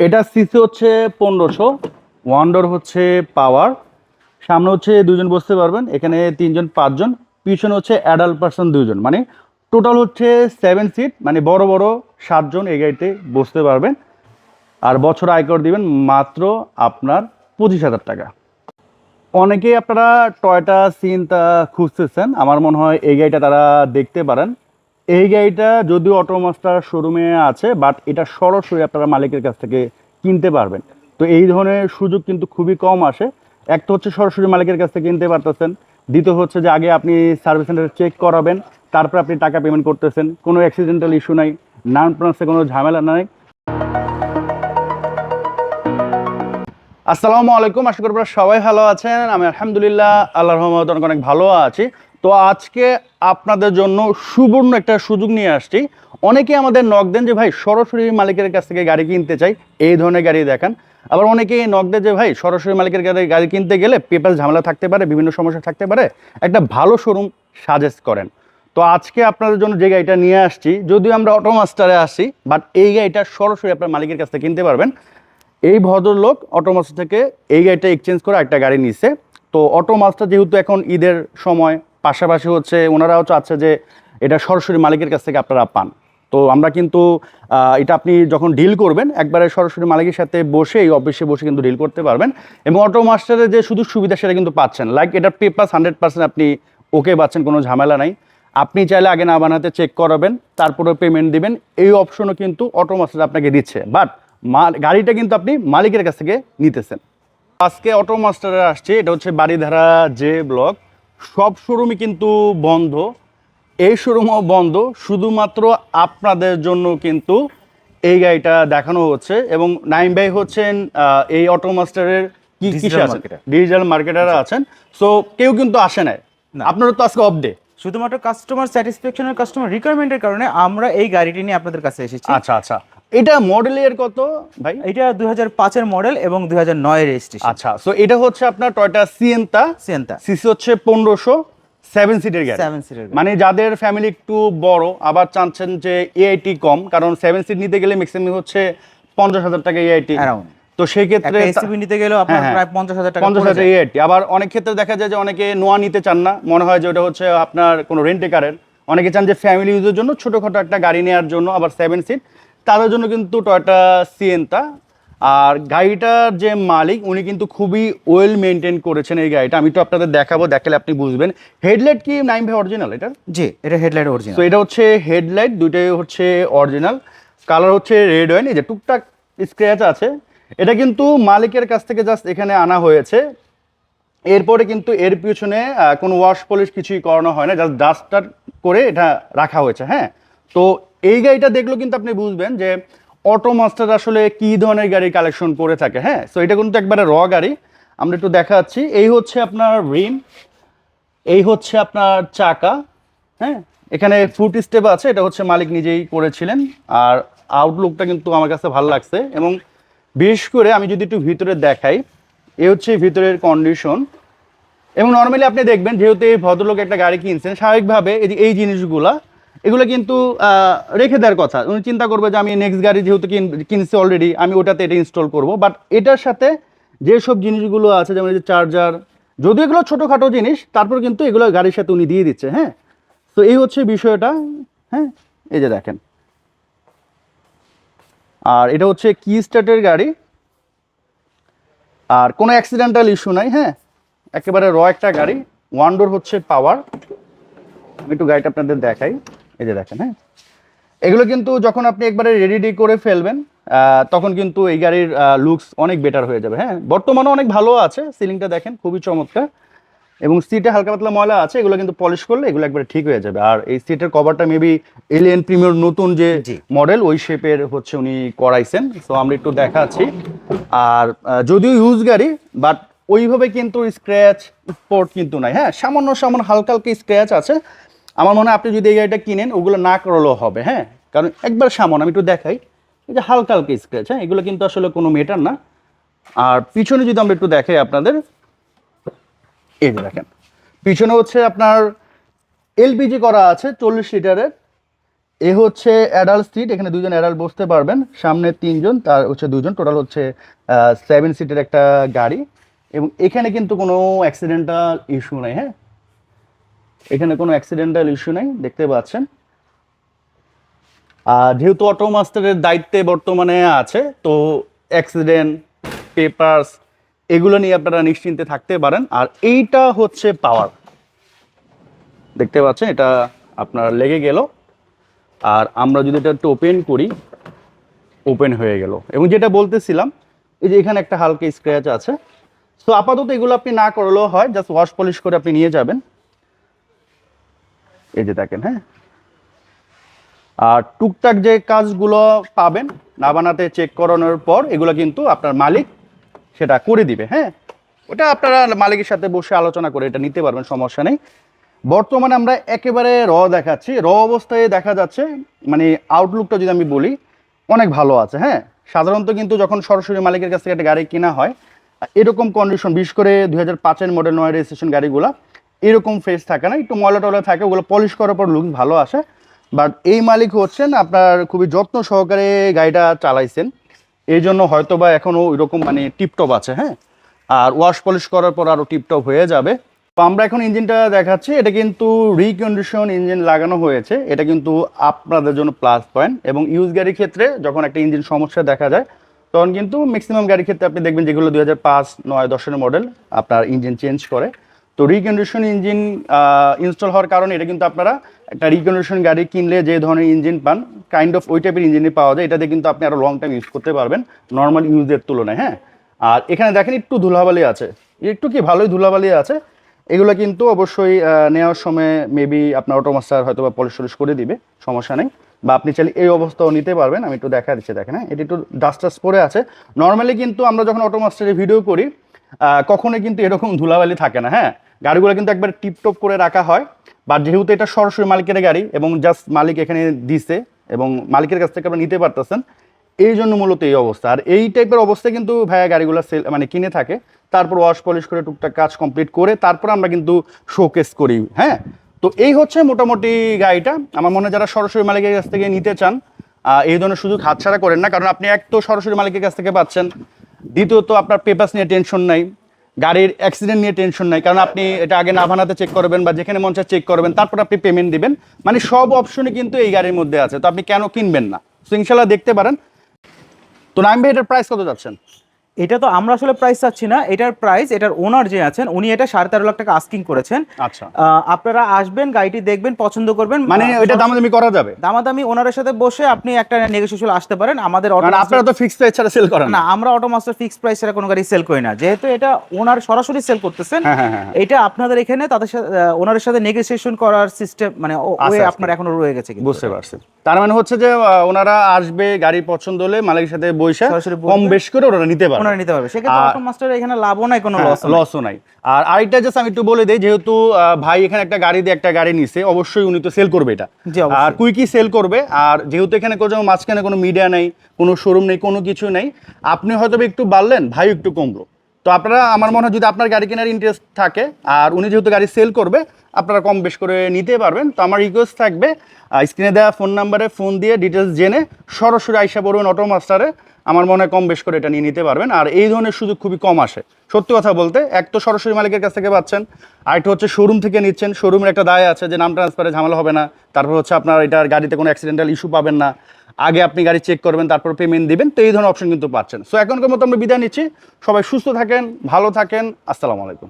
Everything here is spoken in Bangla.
এটা সিসি হচ্ছে পনেরোশো, ওয়ান্ডার হচ্ছে পাওয়ার। সামনে হচ্ছে দুজন বসতে পারবেন, এখানে তিনজন, পাঁচজন, পিছনে হচ্ছে অ্যাডাল্ট পার্সন দুজন। মানে টোটাল হচ্ছে সেভেন সিট মানে বড় বড় সাতজন এই গাড়িতে বসতে পারবেন। আর বছর আয়কর দিবেন মাত্র আপনার পঁচিশ হাজার টাকা। অনেকেই আপনারা টয়টা সিনটা খুঁজতেছেন। আমার মনে হয় এই গাড়িটা তারা দেখতে পারেন। এই গাড়িটা যদিও অটোমাস্টার শোরুমে আছে বাট এটা সরাসরি আপনারা মালিকের কাছ থেকে কিনতে পারবেন। তো এই ধরনের সুযোগ কিন্তু খুবই কম আসে। এক তো হচ্ছে সরাসরি মালিকের কাছ থেকে কিনতে পারতেছেন। দ্বিতীয় হচ্ছে যে আগে আপনি সার্ভিস সেন্টারে চেক করাবেন, তারপর আপনি টাকা পেমেন্ট করতেছেন। কোনো অ্যাক্সিডেন্টাল ইস্যু নাই নান প্রনান্সে কোনো ঝামেলা নাই। আসসালামু আলাইকুম, আশা করি সবাই ভালো আছেন। আমি আলহামদুলিল্লাহ আল্লাহ রহমত অনেক অনেক ভালো আছি। তো আজকে আপনাদের জন্য সুবর্ণ একটা সুযোগ নিয়ে আসছি। অনেকে আমাদের নক দেন যে, ভাই, সরাসরি মালিকের কাছ থেকে গাড়ি কিনতে চাই, এই ধরনের গাড়ি দেখান। আবার অনেকেই নক দেন যে, ভাই, সরাসরি মালিকের গাড়ি গাড়ি কিনতে গেলে পেপার ঝামেলা থাকতে পারে, বিভিন্ন সমস্যা থাকতে পারে। একটা ভালো শোরুম সাজেস্ট করেন। তো আজকে আপনাদের জন্য যে গাড়িটা নিয়ে আসছি, যদিও আমরা অটোমাস্টারে আসি বাট এই গাড়িটা সরাসরি আপনার মালিকের কাছ থেকে কিনতে পারবেন। এই ভদ্রলোক অটোমাস্টার থেকে এই গাড়িটা এক্সচেঞ্জ করে একটা গাড়ি নিছে। তো অটোমাস্টার যেহেতু এখন ঈদের সময় পাশাপাশি হচ্ছে ওনারাও চাচ্ছে যে এটা সরাসরি মালিকের কাছ থেকে আপনারা পান। তো আমরা কিন্তু এটা আপনি যখন ডিল করবেন, একবারে সরাসরি মালিকের সাথে বসে এই অফিসে বসে কিন্তু ডিল করতে পারবেন এবং অটোমাস্টারের যে শুধু সুবিধা সেটা কিন্তু পাচ্ছেন। লাইক এটার পেপার হান্ড্রেড পার্সেন্ট আপনি ওকে পাচ্ছেন, কোনো ঝামেলা নাই। আপনি চাইলে আগে না বানাতে চেক করাবেন তারপরে পেমেন্ট দিবেন। এই অপশনও কিন্তু অটো মাস্টার আপনাকে দিচ্ছে। বাট গাড়িটা কিন্তু আপনি মালিকের কাছ থেকে নিতেছেন। আজকে অটো মাস্টারে আসছে, এটা হচ্ছে বাড়িধারা যে ব্লক সব শোরুমই কিন্তু বন্ধ। এই শোরুমও বন্ধ শুধুমাত্র আপনাদের জন্য কিন্তু এই গাড়িটা দেখানো হচ্ছে এবং নাইম ভাই হচ্ছেন এই অটো মাস্টারের কি কিসে আছেন? ডিজিটাল মার্কেটার আছেন। সো কেউ কিন্তু আসে নাই। না। আপনারা তো আজকে অফ ডে শুধুমাত্র কাস্টমার স্যাটিসফ্যাকশনের কাস্টমার রিকোয়ারমেন্টের কারণে আমরা এই গাড়িটি নিয়ে আপনাদের কাছে এসেছি। আচ্ছা আচ্ছা। এটা মডেলের কত ভাই? এটা দুই হাজার পাঁচের মডেল এবং দুই হাজার রেজিস্ট্রেশন আচ্ছা সো এটা হচ্ছে আপনার টয়টা সিয়েন্তা সিয়েন্তা সিসি হচ্ছে পনেরোশো সেভেন সিটের গাড়ি। সেভেন সিটের মানে যাদের ফ্যামিলি একটু বড় আবার চাচ্ছেন যে এআইটি কম কারণ সেভেন সিট নিতে গেলে ম্যাক্সিমাম হচ্ছে পঞ্চাশ হাজার টাকা এআইটি Around। তো সেই ক্ষেত্রে একটা নিতে গেলেও আপনার হ্যাঁ, হ্যাঁ। প্রায় পঞ্চাশ হাজার টাকা পঞ্চাশ পড়ে হাজার যায়। এআইটি আবার অনেক ক্ষেত্রে দেখা যায় যে অনেকে নোয়া নিতে চান না মনে হয় যে ওটা হচ্ছে আপনার কোনো রেন্টে কারের অনেকে চান যে ফ্যামিলি ইউজের জন্য ছোটোখাটো একটা গাড়ি নেওয়ার জন্য আবার সেভেন সিট তাদের জন্য কিন্তু টয়টা সিয়েন্তা আর গাড়িটার যে মালিক উনি কিন্তু খুবই ওয়েল মেনটেন করেছেন এই গাড়িটা। আমি তো আপনাদের দেখাবো দেখালে আপনি বুঝবেন। হেডলাইট কি নাইম ভাই অরিজিনাল এটা জি এটা হেডলাইট তো অরিজিনাল এটা হচ্ছে হেডলাইট দুইটাই হচ্ছে অরিজিনাল কালার হচ্ছে রেড ওয়াইন এই যে টুকটাক স্ক্র্যাচ আছে। এটা কিন্তু মালিকের কাছ থেকে জাস্ট এখানে আনা হয়েছে। এরপরে কিন্তু এর পিছনে কোনো ওয়াশ পলিশ কিছুই করানো হয় না। জাস্ট ডাস্টার করে এটা রাখা হয়েছে হ্যাঁ? তো এই গাড়িটা দেখলেও কিন্তু আপনি বুঝবেন যে অটো মাস্টার আসলে কি ধরনের গাড়ি কালেকশন করে থাকে হ্যাঁ? সো এটা কিন্তু একবারে র গাড়ি। আমরা একটু দেখাচ্ছি। এই হচ্ছে আপনার রিম, এই হচ্ছে আপনার চাকা হ্যাঁ? এখানে ফুট স্টেপ আছে, এটা হচ্ছে মালিক নিজেই করেছিলেন। আর আউটলুকটা কিন্তু আমার কাছে ভালো লাগছে। এবং বিশেষ করে আমি যদি একটু ভিতরে দেখাই, এ হচ্ছে ভিতরের কন্ডিশন এবং নর্মালি আপনি দেখবেন, যেহেতু এই ভদ্রলোক একটা গাড়ি কিনছেন, স্বাভাবিকভাবে এই জিনিসগুলা এগুলো কিন্তু রেখে দেওয়ার কথা। উনি চিন্তা করবে যে আমি নেক্সট গাড়ি যেহেতু কিন- কিনছি অলরেডি আমি ওটাতে এটা ইনস্টল করব। বাট এটার সাথে যেসব জিনিসগুলো আছে, যেমন যে চার্জার যদিও এগুলো ছোটোখাটো জিনিস, তারপর কিন্তু এগুলো গাড়ির সাথে উনি দিয়ে দিচ্ছে হ্যাঁ? তো এই হচ্ছে বিষয়টা হ্যাঁ? এই যে দেখেন। আর এটা হচ্ছে কি স্টার্টের গাড়ি। আর কোনো অ্যাক্সিডেন্টাল ইস্যু নাই হ্যাঁ? একেবারে র একটা গাড়ি। ওয়ান ডোর হচ্ছে পাওয়ার একটু গাড়িটা আপনাদের দেখাই। এই যে দেখেন হ্যাঁ? এগুলো কিন্তু যখন আপনি একবারে রেডি করে ফেলবেন তখন কিন্তু এই গাড়ির লুকস অনেক বেটার হয়ে যাবে হ্যাঁ? বর্তমানে অনেক ভালো আছে সিলিংটা দেখেন খুবই চমৎকার। এবং সিটে হালকা পাতলা ময়লা আছে এগুলো কিন্তু পলিশ করলে এগুলো একবারে ঠিক হয়ে যাবে। আর এই সিটের কভারটা মেবি এলিয়েন প্রিমিয়ার নতুন যে মডেল ওই শেপের হচ্ছে উনি করাইছেন। সো আমরা একটু দেখাচ্ছি। আর যদিও ইউজ গাড়ি বাট ওইভাবে কিন্তু স্ক্র্যাচ স্পট কিন্তু নাই হ্যাঁ? সামান্য সামান্য হালকা হালকা স্ক্র্যাচ আছে। আমার মনে হয় আপনি যদি এই গাড়িটা কিনেন, ওগুলো না করলেও হবে হ্যাঁ? কারণ একবার সামান্য আমি একটু দেখাই। এই যে হালকা হালকা স্ক্র্যাচ হ্যাঁ? এগুলো কিন্তু আসলে কোনো মেটার না। আর পিছনে যদি আমরা একটু দেখাই আপনাদের, এই যে দেখেন। পিছনে হচ্ছে আপনার এলপিজি করা আছে, চল্লিশ লিটারের। এ হচ্ছে অ্যাডাল্ট সিট এখানে দুজন অ্যাডাল্ট বসতে পারবেন। সামনে তিনজন, তার হচ্ছে দুজন টোটাল হচ্ছে সেভেন সিটের একটা গাড়ি। এবং এখানে কিন্তু কোনো অ্যাক্সিডেন্টাল ইস্যু নেই হ্যাঁ? এখানে কোনো অ্যাক্সিডেন্টাল ইস্যু নেই, দেখতে পাচ্ছেন। আর যেহেতু অটো মাস্টারের দায়িত্বে বর্তমানে আছে, তো অ্যাক্সিডেন্ট পেপার্স এগুলো নিয়ে আপনারা নিশ্চিন্তে থাকতে পারেন। আর এইটা হচ্ছে পাওয়ার দেখতে পাচ্ছেন, এটা আপনার লেগে গেল। আর আমরা যদি এটা একটু ওপেন করি ওপেন হয়ে গেল। এবং যেটা বলতেছিলাম, এই যে এখানে একটা হালকা স্ক্র্যাচ আছে। তো আপাতত এগুলো আপনি না করলেও হয় জাস্ট ওয়াশ পলিশ করে আপনি নিয়ে যাবেন। এই যে দেখেন হ্যাঁ? আর টুকটাক যে কাজগুলো পাবেন না বানাতে চেক করানোর পর এগুলো কিন্তু আপনার মালিক সেটা করে দিবে হ্যাঁ? ওটা আপনারা মালিকের সাথে বসে আলোচনা করে এটা নিতে পারবেন, সমস্যা নেই। বর্তমানে আমরা একেবারে র দেখাচ্ছি। র অবস্থায় দেখা যাচ্ছে মানে আউটলুকটা যদি আমি বলি, অনেক ভালো আছে হ্যাঁ? সাধারণত কিন্তু যখন সরাসরি মালিকের কাছ থেকে একটা গাড়ি কেনা হয়, এরকম কন্ডিশন বিশেষ করে দুই হাজার পাঁচের মডেল নয় রেজিস্ট্রেশন গাড়িগুলো এরকম ফেস থাকে না, একটু ময়লা টয়লা থাকে, ওগুলো পলিশ করার পর লুক ভালো আসে। বাট এই মালিক হচ্ছেন আপনার খুবই যত্ন সহকারে গাড়িটা চালাইছেন। এই জন্য হয়তো বা এখনও ওইরকম মানে টিপটপ আছে হ্যাঁ? আর ওয়াশ পলিশ করার পর আরও টিপটপ হয়ে যাবে। তো আমরা এখন ইঞ্জিনটা দেখাচ্ছি, এটা কিন্তু রিকন্ডিশন ইঞ্জিন লাগানো হয়েছে। এটা কিন্তু আপনাদের জন্য প্লাস পয়েন্ট এবং ইউজ গাড়ির ক্ষেত্রে যখন একটা ইঞ্জিন সমস্যা দেখা যায়, তখন কিন্তু ম্যাক্সিমাম গাড়ির ক্ষেত্রে আপনি দেখবেন যেগুলো দুই হাজার পাঁচ, নয়, দশের মডেল আপনার ইঞ্জিন চেঞ্জ করে। তো রিকন্ডিশন ইঞ্জিন ইনস্টল হওয়ার কারণে এটা কিন্তু আপনারা একটা রিকন্ডিশন গাড়ি কিনলে যে ধরনের ইঞ্জিন পান কাইন্ড অফ ওই টাইপের ইঞ্জিনই পাওয়া যায়। এটাতে কিন্তু আপনি আরও লং টাইম ইউজ করতে পারবেন নর্মাল ইউজের তুলনায় হ্যাঁ? আর এখানে দেখেন একটু ধুলাবালি আছে। একটু কি ভালোই ধুলাবালি আছে। এগুলো কিন্তু অবশ্যই নেওয়ার সময় মেবি আপনার অটোমাস্টার হয়তো বা পলিশ টলিশ করে দিবে, সমস্যা নেই। বা আপনি চাইলে এই অবস্থাও নিতে পারবেন। আমি একটু দেখা দিচ্ছি, দেখেন হ্যাঁ? এটা একটু ডাস্ট টাস্ট পরে আছে। নর্মালি কিন্তু আমরা যখন অটোমাস্টারে ভিডিও করি কখনোই কিন্তু এরকম ধুলাবালি থাকে না হ্যাঁ? গাড়িগুলো কিন্তু একবার টিপটপ করে রাখা হয়। বা যেহেতু এটা সরাসরি মালিকের গাড়ি এবং জাস্ট মালিক এখানে দিছে এবং মালিকের কাছ থেকে আপনারা নিতে পারতেছেন, এই জন্য মূলত এই অবস্থা। আর এই টাইপের অবস্থা কিন্তু ভাইয়া গাড়িগুলো সেল মানে কিনে থাকে। তারপর ওয়াশ পলিশ করে টুকটাক কাজ কমপ্লিট করে তারপর আমরা কিন্তু শোকেস করি হ্যাঁ? তো এই হচ্ছে মোটামুটি গাড়িটা। আমার মনে হয় যারা সরাসরি মালিকের কাছ থেকে নিতে চান এই ধরনের সুযোগ হাতছাড়া করেন না। কারণ আপনি এক তো সরাসরি মালিকের কাছ থেকে পাচ্ছেন, দ্বিতীয়ত আপনার পেপার্স নিয়ে টেনশন নাই। গাড়ির অ্যাক্সিডেন্ট নিয়ে টেনশন নাই। কারণ আপনি এটা আগে নাভানাতে চেক করবেন বা যেখানে মঞ্চে চেক করবেন, তারপর আপনি পেমেন্ট দিবেন। মানে সব অপশনই কিন্তু এই গাড়ির মধ্যে আছে। তো আপনি কেন কিনবেন না? তো ইনশাল্লাহ দেখতে পারেন। তো নাইম ভাই, এটার প্রাইস কত যাচ্ছেন? এটা তো আমরা আসলে প্রাইস চাচ্ছি না এটার প্রাইস এটার ওনার যে আছেন উনি এটা সাড়ে তেরো লাখ টাকা আস্কিং করেছেন। আচ্ছা। আপনারা আসবেন গাড়িটি দেখবেন পছন্দ করবেন। মানে ওইটা দামাদামি করা যাবে? দামাদামি ওনারের সাথে বসে আপনি একটা নেগোসিয়েশন আসতে পারেন। আমাদের Automaster- আপনারা তো ফিক্সড প্রাইস ছাড়া সেল করেন না আমরা অটোমাস্টার ফিক্স প্রাইস ছাড়া কোনো গাড়ি সেল করি না। যেহেতু এটা ওনার সরাসরি সেল করতেছেন হ্যাঁ, হ্যাঁ, হ্যাঁ। এটা আপনাদের এখানে তাদের সাথে ওনারের সাথে নেগোসিয়েশন করার সিস্টেম মানে ওয়ে আপনার এখনও রয়ে গেছে। বুঝতে পারছি। তার মানে হচ্ছে যে ওনারা আসবে গাড়ি পছন্দ হলে মালিকের সাথে সরাসরি কম বেশ করে ওনারা নিতে পারবে। ওনারা নিতে পারবে। সেক্ষেত্রে আর- অটোমাস্টার এখানে লাভও নাই কোনো লস লসও নাই। আর আরেকটা জাস্ট আমি একটু বলে দিই যেহেতু ভাই এখানে একটা গাড়ি দিয়ে একটা গাড়ি নিছে অবশ্যই উনি তো সেল করবে এটা। আর কুইকি সেল করবে আর যেহেতু এখানে কোনো মাঝখানে কোনো মিডিয়া নেই কোনো শোরুম নেই কোনো কিছু নেই আপনি হয়তো একটু বাড়লেন ভাই একটু কমলো। তো আপনারা আমার মনে হয় যদি আপনার গাড়ি কেনার ইন্টারেস্ট থাকে আর উনি যেহেতু গাড়ি সেল করবে আপনারা কম বেশ করে নিতে পারবেন। তো আমার রিকোয়েস্ট থাকবে স্ক্রিনে দেওয়া ফোন নাম্বারে ফোন দিয়ে ডিটেলস জেনে সরাসরি আইসা পড়বেন অটো মাস্টারে আমার মনে হয় কম বেশ করে এটা নিয়ে নিতে পারবেন। আর এই ধরনের সুযোগ খুবই কম আসে। সত্যি কথা বলতে, এক তো সরাসরি মালিকের কাছ থেকে পাচ্ছেন আরেকটা হচ্ছে শোরুম থেকে নিচ্ছেন। শোরুমের একটা দায় আছে যে নাম ট্রান্সফারে ঝামেলা হবে না। তারপর হচ্ছে আপনার এটার গাড়িতে কোনো অ্যাক্সিডেন্টাল ইস্যু পাবেন না। আগে আপনি গাড়ি চেক করবেন, তারপর পেমেন্ট দিবেন। তো এই ধরনের অপশন কিন্তু পাচ্ছেন। সো এখনকার মতো আমরা বিদায় নিচ্ছি। সবাই সুস্থ থাকেন, ভালো থাকেন। আসসালামু আলাইকুম।